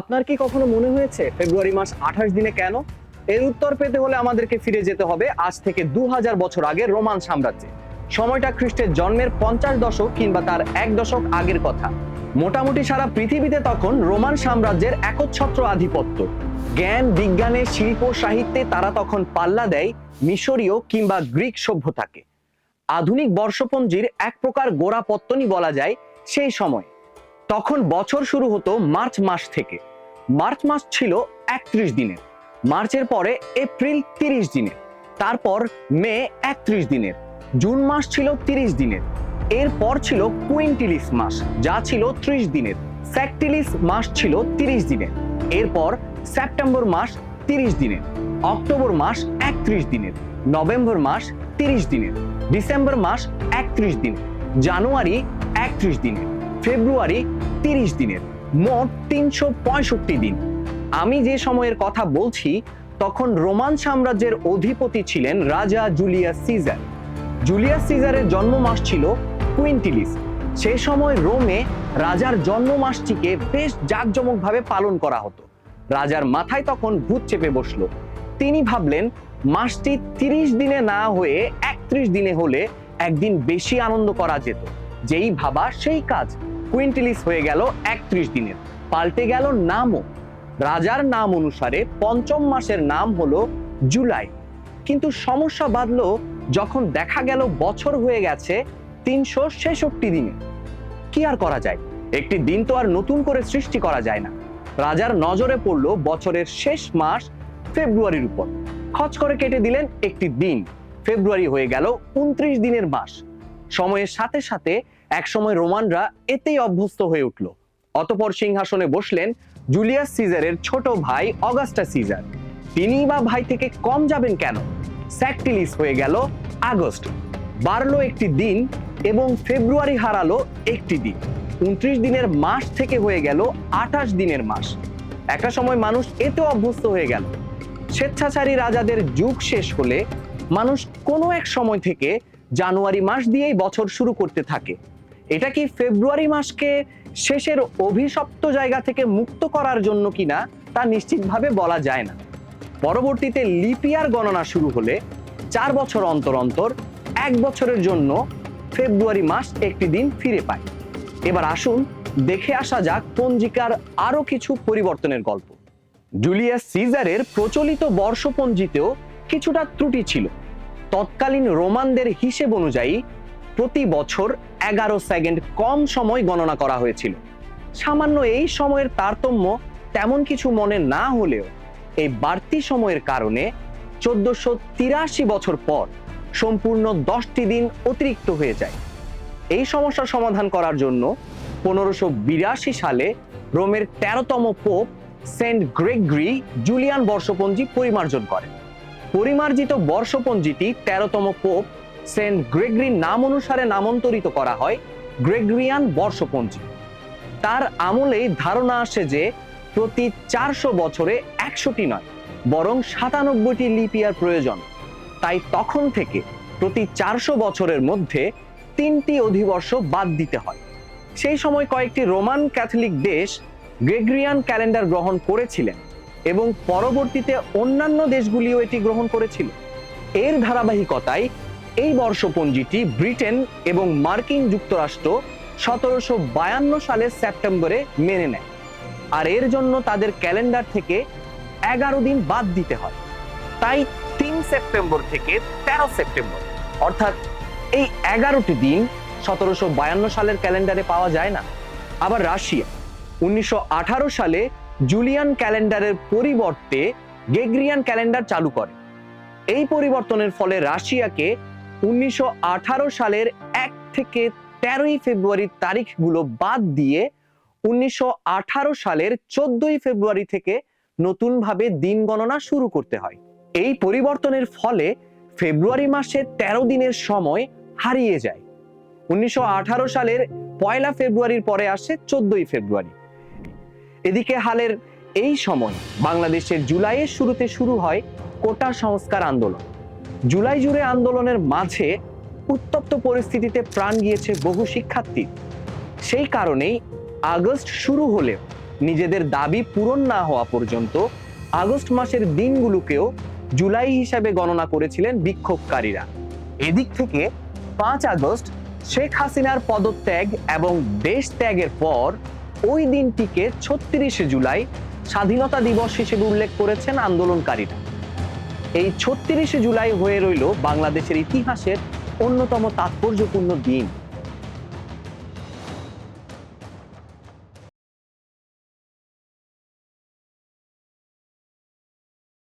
আপনার কি কখনো মনে হয়েছে ফেব্রুয়ারি মাস আঠাশ দিনে কেন? এর উত্তর পেতে হলে আমাদেরকে ফিরে যেতে হবে আজ থেকে দু হাজার বছর আগে রোমান সাম্রাজ্যে। সময়টা খ্রিস্টের জন্মের পঞ্চাশ দশক কিংবা তার এক দশক আগের কথা। মোটামুটি সারা পৃথিবীতে তখন রোমান সাম্রাজ্যের একচ্ছত্র আধিপত্য। জ্ঞান, বিজ্ঞানে, শিল্প, সাহিত্যে তারা তখন পাল্লা দেয় মিশরীয় কিংবা গ্রিক সভ্যতাকে। আধুনিক বর্ষপঞ্জির এক প্রকার গোড়াপত্তনই বলা যায় সেই সময়। তখন বছর শুরু হতো মার্চ মাস থেকে। মার্চ মাস ছিল একত্রিশ দিনের। মার্চের পরে এপ্রিল তিরিশ দিনের। তারপর মে একত্রিশ দিনের। জুন মাস ছিল তিরিশ দিনের। এরপর ছিল কুইন্টিলিস মাস, যা ছিল ত্রিশ দিনের। স্যাকটিলিস মাস ছিল তিরিশ দিনের। এরপর সেপ্টেম্বর মাস তিরিশ দিনের। অক্টোবর মাস একত্রিশ দিনের। নভেম্বর মাস তিরিশ দিনের। ডিসেম্বর মাস একত্রিশ দিনের। জানুয়ারি একত্রিশ দিনের। ফেব্রুয়ারি তিরিশ দিনের, মোট তিনশো পঁয়ষট্টি দিন। আমি যে সময়ের কথা বলছি, তখন রোমান সাম্রাজ্যের অধিপতি ছিলেন রাজা জুলিয়াস সিজার। জুলিয়াস সিজারের জন্ম মাস ছিল কুইন্টিলিস। সে সময় রোমে রাজার জন্ম মাসটিকে বেশ জাঁকজমকভাবে পালন করা হতো। রাজার মাথায় তখন ভূত চেপে বসল। তিনি ভাবলেন, মাসটি তিরিশ দিনে না হয়ে একত্রিশ দিনে হলে একদিন বেশি আনন্দ করা যেত। যেই ভাবা সেই কাজ। কুইন্টিলিস হয়ে গেল একত্রিশ দিনের। পাল্টে গেল নামও। রাজার নাম অনুসারে পঞ্চম মাসের নাম হলো জুলাই। কিন্তু সমস্যা বাঁধলো যখন দেখা গেল বছর হয়ে গেছে তিনশো ছেষট্টি দিনে। কি আর করা যায়? একটি দিন তো আর নতুন করে সৃষ্টি করা যায় না। রাজার নজরে পড়ল বছরের শেষ মাস ফেব্রুয়ারির উপর। খচ করে কেটে দিলেন একটি দিন। ফেব্রুয়ারি হয়ে গেল উনত্রিশ দিনের মাস। সময়ের সাথে সাথে একসময় রোমানরা এতেই অভ্যস্ত হয়ে উঠল। অতপর সিংহাসনে বসলেন জুলিয়াস সিজারের ছোট ভাই অগাস্টা সিজার। তিনি বা ভাই থেকে কম যাবেন কেন? স্যাকটিলিস হয়ে গেল আগস্ট। বাড়লো একটি দিন এবং ফেব্রুয়ারি হারালো একটি দিন। উনত্রিশ দিনের মাস থেকে হয়ে গেল আঠাশ দিনের মাস। একটা সময় মানুষ এতে অভ্যস্ত হয়ে গেল। স্বেচ্ছাচারী রাজাদের যুগ শেষ হলে মানুষ কোনো এক সময় থেকে জানুয়ারি মাস দিয়েই বছর শুরু করতে থাকে। এটা কি ফেব্রুয়ারি মাসকে শেষের অভিশপ্ত জায়গা থেকে মুক্ত করার জন্য কিনা তা নিশ্চিতভাবে বলা যায় না। পরবর্তীতে লিপিয়ার গণনা শুরু হলে চার বছর অন্তর অন্তর এক বছরের জন্য ফেব্রুয়ারি মাস একটি দিন ফিরে পায়। এবার আসুন দেখে আসা যাক পঞ্জিকার আরও কিছু পরিবর্তনের গল্প। জুলিয়াস সিজারের প্রচলিত বর্ষপঞ্জিতেও কিছুটা ত্রুটি ছিল। তৎকালীন রোমানদের হিসেব অনুযায়ী প্রতি বছর এগারো সেকেন্ড কম সময় গণনা করা হয়েছিল। সামান্য এই সময়ের তারতম্য তেমন কিছু মনে না হলেও এই বাড়তি সময়ের কারণে চোদ্দশো তিরাশি বছর পর সম্পূর্ণ দশটি দিন অতিরিক্ত হয়ে যায়। এই সমস্যার সমাধান করার জন্য পনেরোশো বিরাশি সালে রোমের তেরোতম পোপ সেন্ট গ্রেগরি জুলিয়ান বর্ষপঞ্জি পরিমার্জন করেন। পরিমার্জিত বর্ষপঞ্জিটি তেরোতম পোপ সেন্ট গ্রেগরির নাম অনুসারে নামান্তরিত করা হয় গ্রেগরিয়ান বর্ষপঞ্জি। তার আমলেই ধারণা আসে যে প্রতি চারশো বছরে একশোটি নয়, বরং সাতানব্বইটি লিপিয়ার প্রয়োজন। তাই তখন থেকে প্রতি চারশো বছরের মধ্যে তিনটি অধিবর্ষ বাদ দিতে হয়। সেই সময় কয়েকটি রোমান ক্যাথলিক দেশ গ্রেগরিয়ান ক্যালেন্ডার গ্রহণ করেছিলেন এবং পরবর্তীতে অন্যান্য দেশগুলিও এটি গ্রহণ করেছিল। এর ধারাবাহিকতায় এই বর্ষপঞ্জিটি ব্রিটেন এবং মার্কিন যুক্তরাষ্ট্র সতেরোশো বায়ান্ন সালের সেপ্টেম্বরে মেনে নেয়। আর এর জন্য তাদের ক্যালেন্ডার থেকে এগারো দিন বাদ দিতে হয়। তাই তিন সেপ্টেম্বর থেকে তেরো সেপ্টেম্বর, অর্থাৎ এই এগারোটি দিন সতেরোশো বায়ান্ন সালের ক্যালেন্ডারে পাওয়া যায় না। আবার রাশিয়া, উনিশশো আঠারো সালে জুলিয়ান ক্যালেন্ডারের পরিবর্তে গেগ্রিয়ান ক্যালেন্ডার চালু করে। এই পরিবর্তনের ফলে রাশিয়াকে উনিশশো আঠারো সালের এক থেকে তেরোই ফেব্রুয়ারির তারিখগুলো বাদ দিয়ে উনিশশো আঠারো সালের চোদ্দই ফেব্রুয়ারি থেকে নতুনভাবে দিন গণনা শুরু করতে হয়। এই পরিবর্তনের ফলে ফেব্রুয়ারি মাসে তেরো দিনের সময় হারিয়ে যায়। উনিশশো আঠারো সালের পয়লা ফেব্রুয়ারির পরে আসে চোদ্দই ফেব্রুয়ারি। এদিকে হালের এই সময় বাংলাদেশের জুলাইয়ের শুরুতে শুরু হয় কোটা সংস্কার আন্দোলন। জুলাই জুড়ে আন্দোলনের মাঝে উত্তপ্ত পরিস্থিতিতে প্রাণ গিয়েছে বহু শিক্ষার্থী। সেই কারণেই আগস্ট শুরু হলেও নিজেদের দাবি পূরণ না হওয়া পর্যন্ত আগস্ট মাসের দিনগুলোকেও জুলাই হিসাবে গণনা করেছিলেন বিক্ষোভকারীরা। এদিক থেকে পাঁচ আগস্ট শেখ হাসিনার পদত্যাগ এবং দেশ ত্যাগের পর ওই দিনটিকে ছত্রিশে জুলাই স্বাধীনতা দিবস হিসেবে উল্লেখ করেছেন আন্দোলনকারীরা। এই ছত্রিশে জুলাই হয়ে রইল বাংলাদেশের ইতিহাসের অন্যতম তাৎপর্যপূর্ণ দিন।